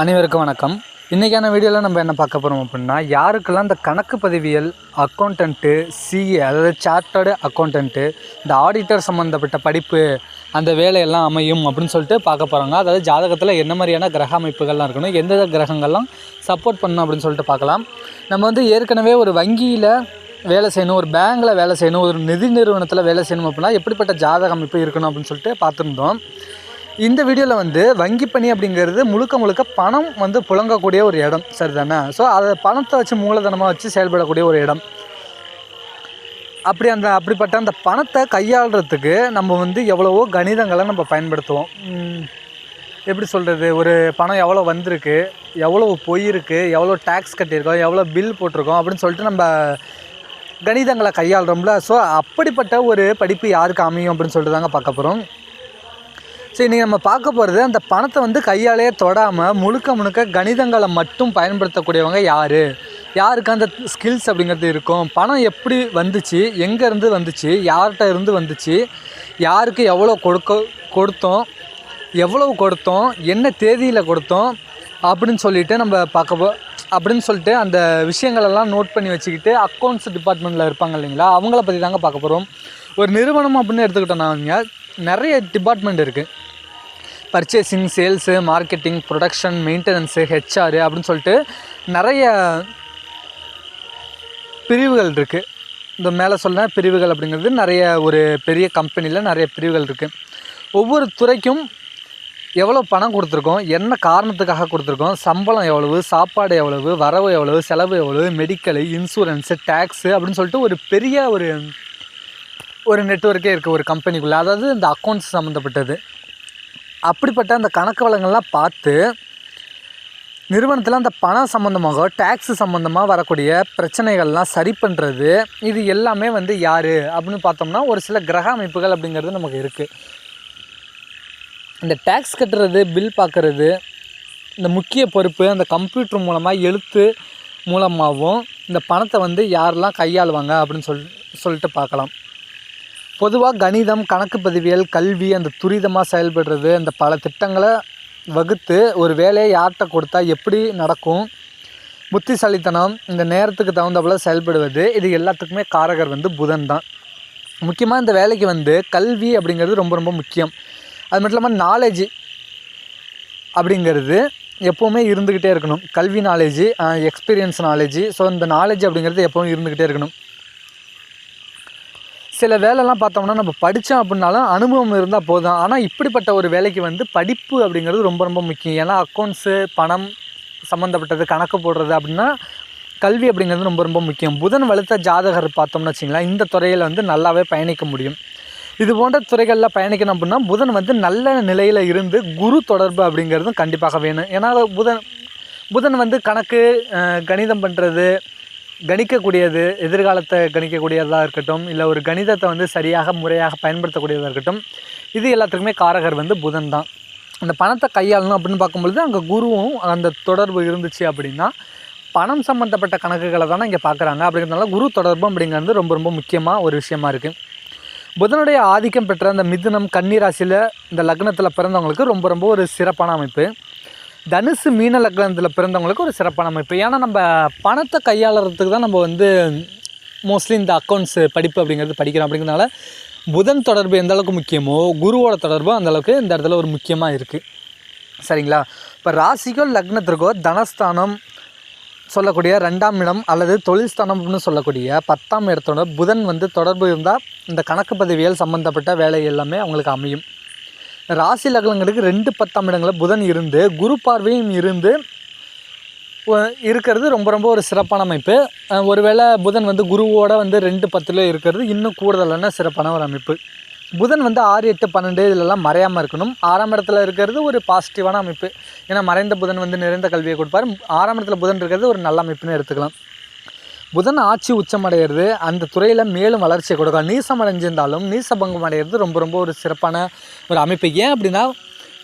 அனைவருக்கும் வணக்கம். இன்றைக்கான வீடியோவில் நம்ம என்ன பார்க்க போகிறோம் அப்படின்னா யாருக்கெல்லாம் இந்த கணக்கு பதிவியல் அக்கௌண்டன்ட்டு சிஏ அதாவது சார்ட்டர்டு அக்கௌண்டன்ட்டு இந்த ஆடிட்டர் சம்மந்தப்பட்ட படிப்பு அந்த வேலையெல்லாம் அமையும் அப்படின்னு சொல்லிட்டு பார்க்க போகிறாங்க அதாவது ஜாதகத்தில் என்ன மாதிரியான கிரக அமைப்புகள்லாம் இருக்கணும் எந்தெந்த கிரகங்கள்லாம் சப்போர்ட் பண்ணணும் அப்படின்னு சொல்லிட்டு பார்க்கலாம். நம்ம வந்து ஏற்கனவே ஒரு வங்கியில் வேலை செய்யணும் ஒரு பேங்கில் வேலை செய்யணும் ஒரு நிதி நிறுவனத்தில் வேலை செய்யணும் அப்படின்னா எப்படிப்பட்ட ஜாதக அமைப்பு இருக்கணும் அப்படின்னு சொல்லிட்டு பார்த்துருந்தோம். இந்த வீடியோவில் வந்து வங்கி பணி அப்படிங்கிறது முழுக்க முழுக்க பணம் வந்து புழங்கக்கூடிய ஒரு இடம். சரிதானே? ஸோ அதை பணத்தை வச்சு மூலதனமாக வச்சு செயல்படக்கூடிய ஒரு இடம். அப்படி அந்த அப்படிப்பட்ட அந்த பணத்தை கையாளுறதுக்கு நம்ம வந்து எவ்வளவோ கணிதங்களை நம்ம பயன்படுத்துவோம். எப்படி சொல்கிறது ஒரு பணம் எவ்வளோ வந்திருக்கு எவ்வளோ போயிருக்கு எவ்வளோ டேக்ஸ் கட்டியிருக்கோம் எவ்வளோ பில் போட்டிருக்கோம் அப்படின்னு சொல்லிட்டு நம்ம கணிதங்களை கையாளுறோம்ல. ஸோ அப்படிப்பட்ட ஒரு படிப்பு யாருக்கு அமையும் அப்படின்னு சொல்லிட்டு தாங்க பார்க்க போகிறோம் ஸோ இன்றைக்கி நம்ம பார்க்க போகிறது அந்த பணத்தை வந்து கையாலேயே தொடாமல் முழுக்க முழுக்க கணிதங்களை மட்டும் பயன்படுத்தக்கூடியவங்க யார்? யாருக்கு அந்த ஸ்கில்ஸ் அப்படிங்கிறது இருக்கும்? பணம் எப்படி வந்துச்சு? எங்கேருந்து வந்துச்சு? யார்கிட்ட இருந்து வந்துச்சு? யாருக்கு எவ்வளோ கொடுக்க கொடுத்தோம்? எவ்வளவு கொடுத்தோம்? என்ன தேதியில் கொடுத்தோம்? அப்படின்னு சொல்லிட்டு நம்ம பார்க்க போ அப்படின்னு சொல்லிட்டு அந்த விஷயங்களெல்லாம் நோட் பண்ணி வச்சுக்கிட்டு அக்கௌண்ட்ஸ் டிபார்ட்மெண்ட்டில் இருப்பாங்க இல்லைங்களா? அவங்கள பற்றி தாங்க பார்க்க போகிறோம் ஒரு நிறுவனம் அப்படின்னு எடுத்துக்கிட்டோம்னா நிறைய டிபார்ட்மெண்ட் இருக்குது purchasing sales marketing production maintenance HR அப்படின்னு சொல்லிட்டு நிறைய பிரிவுகள் இருக்குது இந்த மேலே சொன்ன பிரிவுகள் அப்படிங்கிறது நிறைய ஒரு பெரிய கம்பெனியில் நிறைய பிரிவுகள் இருக்குது ஒவ்வொரு துறைக்கும் எவ்வளோ பணம் கொடுத்துருக்கோம் என்ன காரணத்துக்காக கொடுத்துருக்கோம் சம்பளம் எவ்வளவு சாப்பாடு எவ்வளவு வரவு எவ்வளவு செலவு எவ்வளவு மெடிக்கலு இன்சூரன்ஸு டேக்ஸு அப்படின்னு சொல்லிட்டு ஒரு பெரிய ஒரு ஒரு நெட்ஒர்க்கே இருக்குது ஒரு கம்பெனிக்குள்ளே அதாவது இந்த அக்கௌண்ட்ஸ் சம்மந்தப்பட்டது அப்படிப்பட்ட அந்த கணக்கு வளங்கள்லாம் பார்த்து நிறுவனத்தில் அந்த பணம் சம்மந்தமாக டேக்ஸ் சம்மந்தமாக வரக்கூடிய பிரச்சனைகள்லாம் சரி பண்ணுறது இது எல்லாமே வந்து யார்? அப்படின்னு பார்த்தோம்னா ஒரு சில கிரக அமைப்புகள் அப்படிங்கிறது நமக்கு இருக்குது இந்த டேக்ஸ் கட்டுறது பில் பார்க்குறது இந்த முக்கிய பொறுப்பு அந்த கம்ப்யூட்டர் மூலமாக எழுத்து மூலமாகவும் இந்த பணத்தை வந்து யாரெல்லாம் கையாளுவாங்க அப்படின்னு சொல் சொல்லிட்டு பார்க்கலாம். பொதுவாக கணிதம் கணக்கு பதிவியல் கல்வி அந்த துரிதமாக செயல்படுறது அந்த பல திட்டங்களை வகுத்து ஒரு வேலையை யார்கிட்ட கொடுத்தா எப்படி நடக்கும்? புத்திசாலித்தனம் இந்த நேரத்துக்கு தகுந்தபோல் செயல்படுவது இது எல்லாத்துக்குமே காரகர் வந்து புதன் தான். முக்கியமாக இந்த வேலைக்கு வந்து கல்வி அப்படிங்கிறது ரொம்ப ரொம்ப முக்கியம். அது மட்டும் இல்லாமல் நாலேஜ் அப்படிங்கிறது எப்போவுமே இருந்துக்கிட்டே இருக்கணும். கல்வி நாலேஜ் எக்ஸ்பீரியன்ஸ் நாலேஜ் ஸோ இந்த நாலேஜ் அப்படிங்கிறது எப்போவும் இருந்துக்கிட்டே இருக்கணும். சில வேலைலாம் பார்த்தோம்னா நம்ம படித்தோம் அப்படின்னாலும் அனுபவம் இருந்தால் போதும். ஆனால் இப்படிப்பட்ட ஒரு வேலைக்கு வந்து படிப்பு அப்படிங்கிறது ரொம்ப ரொம்ப முக்கியம். ஏன்னா அக்கௌண்ட்ஸு பணம் சம்மந்தப்பட்டது கணக்கு போடுறது அப்படின்னா கல்வி அப்படிங்கிறது ரொம்ப ரொம்ப முக்கியம். புதன் வலுத்த ஜாதகர் பார்த்தோம்னு வச்சிங்களேன் இந்த துறையில் வந்து நல்லாவே பயணிக்க முடியும். இது போன்ற துறைகளில் பயணிக்கணும் அப்படின்னா புதன் வந்து நல்ல நிலையில் இருந்து குரு தொடர்பு அப்படிங்கிறதும் கண்டிப்பாக வேணும். ஏன்னா புதன் புதன் வந்து கணக்கு கணிதம் பண்ணுறது கணிக்கக்கூடியது எதிர்காலத்தை கணிக்கக்கூடியதாக இருக்கட்டும் இல்லை ஒரு கணிதத்தை வந்து சரியாக முறையாக பயன்படுத்தக்கூடியதாக இருக்கட்டும் இது எல்லாத்துக்குமே காரகர் வந்து புதன் தான். அந்த பணத்தை கையாளணும் அப்படின்னு பார்க்கும்பொழுது அங்கே குருவும் அந்த தொடர்பு இருந்துச்சு அப்படின்னா பணம் சம்மந்தப்பட்ட கணக்குகளை தானே இங்கே பார்க்குறாங்க. அப்படிங்கிறதுனால குரு தொடர்பு அப்படிங்கிறது ரொம்ப ரொம்ப முக்கியமாக ஒரு விஷயமா இருக்குது புதனுடைய ஆதிக்கம் பெற்ற அந்த மிதுனம் கன்னிராசியில் இந்த லக்னத்தில் பிறந்தவங்களுக்கு ரொம்ப ரொம்ப ஒரு சிறப்பான அமைப்பு. தனுசு மீன லக்னத்தில் பிறந்தவங்களுக்கு ஒரு சிறப்பான அமைப்பு. ஏன்னா நம்ம பணத்தை கையாளுறதுக்கு தான் நம்ம வந்து மோஸ்ட்லி இந்த அக்கௌண்ட்ஸ் படிப்பு அப்படிங்கிறது படிக்கிறோம். அப்படிங்கிறதுனால புதன் தொடர்பு எந்த அளவுக்கு முக்கியமோ குருவோட தொடர்பு அந்தளவுக்கு இந்த இடத்துல ஒரு முக்கியமாக இருக்குது சரிங்களா? இப்போ ராசிக்கோ லக்னத்திற்கோ தனஸ்தானம் சொல்லக்கூடிய ரெண்டாம் இடம் அல்லது தொழில் ஸ்தானம்னு சொல்லக்கூடிய பத்தாம் இடத்தோட புதன் வந்து தொடர்பு இருந்தால் இந்த கணக்கு பதவியால் சம்மந்தப்பட்ட வேலை எல்லாமே அவங்களுக்கு அமையும். ராசி லக்னங்களுக்கு ரெண்டு பத்தாம் இடங்களில் புதன் இருந்து குரு பார்வையும் இருந்து இருக்கிறது ரொம்ப ரொம்ப ஒரு சிறப்பான அமைப்பு. ஒருவேளை புதன் வந்து குருவோட வந்து ரெண்டு பத்தில் இருக்கிறது இன்னும் கூடுதலான சிறப்பான ஒரு அமைப்பு. புதன் வந்து ஆறு எட்டு பன்னெண்டு இதிலெல்லாம் மறையாமல் இருக்கணும். ஆறாம் இடத்துல இருக்கிறது ஒரு பாசிட்டிவான அமைப்பு. ஏன்னா மறைந்த புதன் வந்து நிறைந்த கல்வியை கொடுப்பார். ஆறாம் இடத்துல புதன் இருக்கிறது ஒரு நல்ல அமைப்புன்னு எடுத்துக்கலாம். புதன் ஆட்சி உச்சமடைகிறது அந்த துறையில் மேலும் வளர்ச்சியை கொடுக்கும். நீசம் அடைஞ்சிருந்தாலும் நீசபங்கம் அடைகிறது ரொம்ப ரொம்ப ஒரு சிறப்பான ஒரு அமைப்பு. ஏன் அப்படின்னா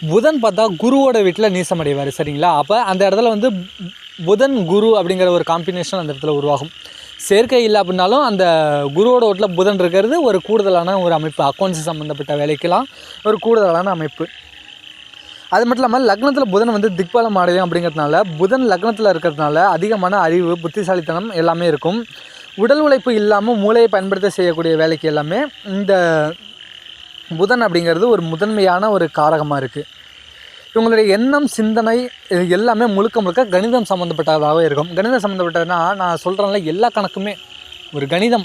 புதன் பார்த்தா குருவோட வீட்டில் நீசம் அடைவார் சரிங்களா? அப்போ அந்த இடத்துல வந்து புதன் குரு அப்படிங்கிற ஒரு காம்பினேஷன் அந்த இடத்துல உருவாகும். சேர்க்கை இல்லை அப்படின்னாலும் அந்த குருவோட வீட்டில் புதன் இருக்கிறது ஒரு கூடுதலான ஒரு அமைப்பு. அக்கௌண்ட்ஸ் சம்மந்தப்பட்ட வேலைக்கெல்லாம் ஒரு கூடுதலான அமைப்பு. அது மட்டும் இல்லாமல் லக்னத்தில் புதன் வந்து திக்பாலம் அடையும் அப்படிங்கிறதுனால புதன் லக்னத்தில் இருக்கிறதுனால அதிகமான அறிவு புத்திசாலித்தனம் எல்லாமே இருக்கும். உடல் உழைப்பு இல்லாமல் மூளையை பயன்படுத்த செய்யக்கூடிய வேலைக்கு எல்லாமே இந்த புதன் அப்படிங்கிறது ஒரு முதன்மையான ஒரு காரகமாக இருக்குது இவங்களுடைய எண்ணம் சிந்தனை இது எல்லாமே முழுக்க முழுக்க கணிதம் சம்மந்தப்பட்டதாகவே இருக்கும். கணிதம் சம்மந்தப்பட்டதுன்னா நான் சொல்கிறேன்ல எல்லா கணக்குமே ஒரு கணிதம்.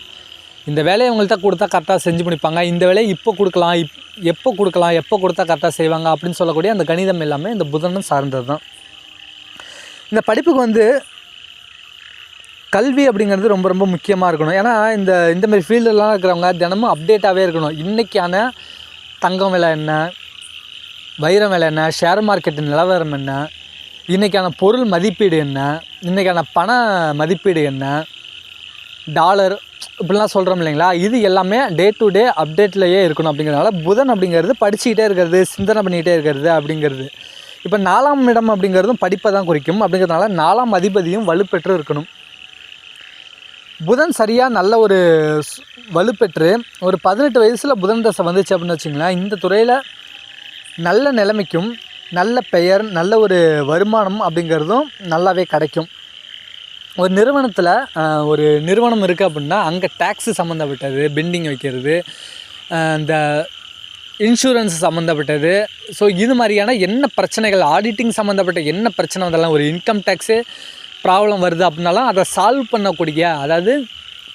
இந்த வேலையை அவங்கள்ட்ட கொடுத்தா கரெக்டாக செஞ்சு முடிப்பாங்க. இந்த வேலையை இப்போ கொடுக்கலாம் இப் எப்போ கொடுக்கலாம் எப்போ கொடுத்தா கரெக்டாக செய்வாங்க அப்படின்னு சொல்லக்கூடிய அந்த கணிதம் எல்லாமே இந்த புதனும் சார்ந்தது தான். இந்த படிப்புக்கு வந்து கல்வி அப்படிங்கிறது ரொம்ப ரொம்ப முக்கியமாக இருக்கணும். ஏன்னா இந்த இந்த மாதிரி ஃபீல்டெல்லாம் இருக்கிறவங்க தினமும் அப்டேட்டாகவே இருக்கணும். இன்றைக்கான தங்கம் விலை என்ன? வைரம் விலை என்ன? ஷேர் மார்க்கெட்டு நிலவரம் என்ன? இன்றைக்கான பொருள் மதிப்பீடு என்ன? இன்றைக்கான பண மதிப்பீடு என்ன? டாலர் இப்படிலாம் சொல்கிறோம் இல்லைங்களா? இது எல்லாமே டே டு டே அப்டேட்லேயே இருக்கணும் அப்படிங்கிறனால புதன் அப்படிங்கிறது படிச்சுக்கிட்டே இருக்கிறது சிந்தனை பண்ணிக்கிட்டே இருக்கிறது அப்படிங்கிறது. இப்போ நாலாம் இடம் அப்படிங்கிறதும் படிப்பை தான் குறிக்கும். அப்படிங்கிறதுனால நாலாம் அதிபதியும் வலுப்பெற்று இருக்கணும். புதன் சரியாக நல்ல ஒரு வலுப்பெற்று ஒரு பதினெட்டு வயசில் புதன் தசை வந்துச்சு அப்படின்னு வச்சுங்களேன் இந்த துறையில் நல்ல நிலைமைக்கும் நல்ல பெயர் நல்ல ஒரு வருமானம் அப்படிங்கிறதும் நல்லாவே கிடைக்கும். ஒரு நிறுவனத்தில் ஒரு நிறுவனம் இருக்குது அப்படின்னா அங்கே டேக்ஸு சம்மந்தப்பட்டது பெண்டிங் வைக்கிறது இந்த இன்சூரன்ஸ் சம்மந்தப்பட்டது ஸோ இது மாதிரியான என்ன பிரச்சனைகள் ஆடிட்டிங் சம்மந்தப்பட்ட என்ன பிரச்சனை வந்தாலும் ஒரு இன்கம் டேக்ஸு ப்ராப்ளம் வருது அப்படின்னாலும் அதை சால்வ் பண்ணக்கூடிய அதாவது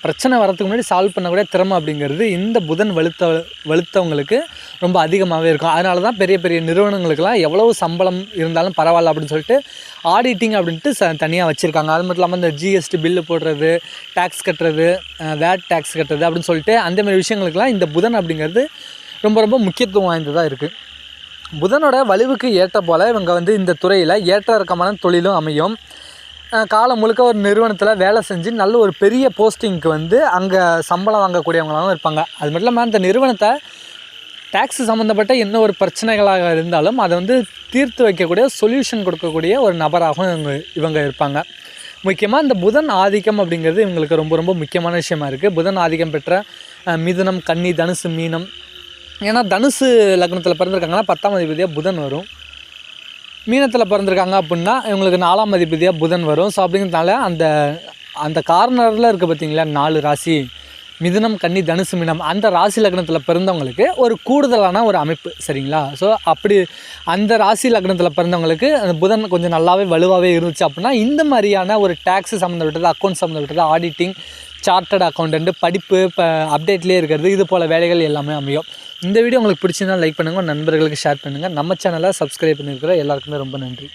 பிரச்சனை வரதுக்கு முன்னாடி சால்வ் பண்ணக்கூடிய திறமை அப்படிங்கிறது இந்த புதன் வலுத்த வலுத்தவங்களுக்கு ரொம்ப அதிகமாகவே இருக்கும். அதனால தான் பெரிய பெரிய நிறுவனங்களுக்கெல்லாம் எவ்வளவு சம்பளம் இருந்தாலும் பரவாயில்ல அப்படின்னு சொல்லிட்டு ஆடிட்டிங் அப்படின்ட்டு ச தனியாக வச்சுருக்காங்க. அது மட்டும் இல்லாமல் இந்த ஜிஎஸ்டி பில்லு போடுறது டேக்ஸ் கட்டுறது வேட் டேக்ஸ் கட்டுறது அப்படின்னு சொல்லிட்டு அந்த மாதிரி விஷயங்களுக்கெல்லாம் இந்த புதன் அப்படிங்கிறது ரொம்ப ரொம்ப முக்கியத்துவம் வாய்ந்ததாக இருக்குது புதனோட வலுவுக்கு ஏற்ற போல் இவங்க வந்து இந்த துறையில் ஏற்ற இறக்கமான தொழிலும் அமையும். காலம் முழுக்க ஒரு நிறுவனத்தில் வேலை செஞ்சு நல்ல ஒரு பெரிய போஸ்டிங்க்கு வந்து அங்கே சம்பளம் வாங்கக்கூடியவங்களாகவும் இருப்பாங்க. அது மட்டும் இல்லாமல் அந்த நிறுவனத்தை டேக்ஸ் சம்மந்தப்பட்ட என்ன ஒரு பிரச்சனைகளாக இருந்தாலும் அதை வந்து தீர்த்து வைக்கக்கூடிய சொல்யூஷன் கொடுக்கக்கூடிய ஒரு நபராகவும் இவங்க இவங்க இருப்பாங்க. முக்கியமாக இந்த புதன் ஆதிக்கம் அப்படிங்கிறது இவங்களுக்கு ரொம்ப ரொம்ப முக்கியமான விஷயமா இருக்குது புதன் ஆதிக்கம் பெற்ற மிதுனம் கன்னி தனுசு மீனம். ஏன்னா தனுசு லக்னத்தில் பிறந்திருக்காங்கன்னா பத்தாம் அதிபதியாக புதன் வரும். மீனத்தில் பிறந்திருக்காங்க அப்படின்னா இவங்களுக்கு நாலாம் அதிபதியாக புதன் வரும். ஸோ அப்படிங்கிறதுனால அந்த அந்த கார்னரில் இருக்குது பார்த்தீங்களா நாலு ராசி. மிதுனம் கன்னி தனுசு மீனம். அந்த ராசி லக்னத்தில் பிறந்தவங்களுக்கு ஒரு கூடுதலான ஒரு அமைப்பு சரிங்களா? ஸோ அப்படி அந்த ராசி லக்னத்தில் பிறந்தவங்களுக்கு அந்த புதன் கொஞ்சம் நல்லாவே வலுவாகவே இருந்துச்சு அப்படின்னா இந்த மாதிரியான ஒரு டேக்ஸ் சம்மந்தப்பட்டது அக்கௌண்ட் சம்மந்தப்பட்டது ஆடிட்டிங் சார்ட்டட் அக்கௌண்ட்டு படிப்பு இப்போ அப்டேட்லேயே இருக்கிறது இது போல் வேலைகள் எல்லாமே அமையும். இந்த வீடியோ உங்களுக்கு பிடிச்சிருந்தால் லைக் பண்ணுங்கள் நண்பர்களுக்கு ஷேர் பண்ணுங்கள் நம்ம சேனலை சப்ஸ்கிரைப் பண்ணியிருக்கிற எல்லாருக்குமே ரொம்ப நன்றி.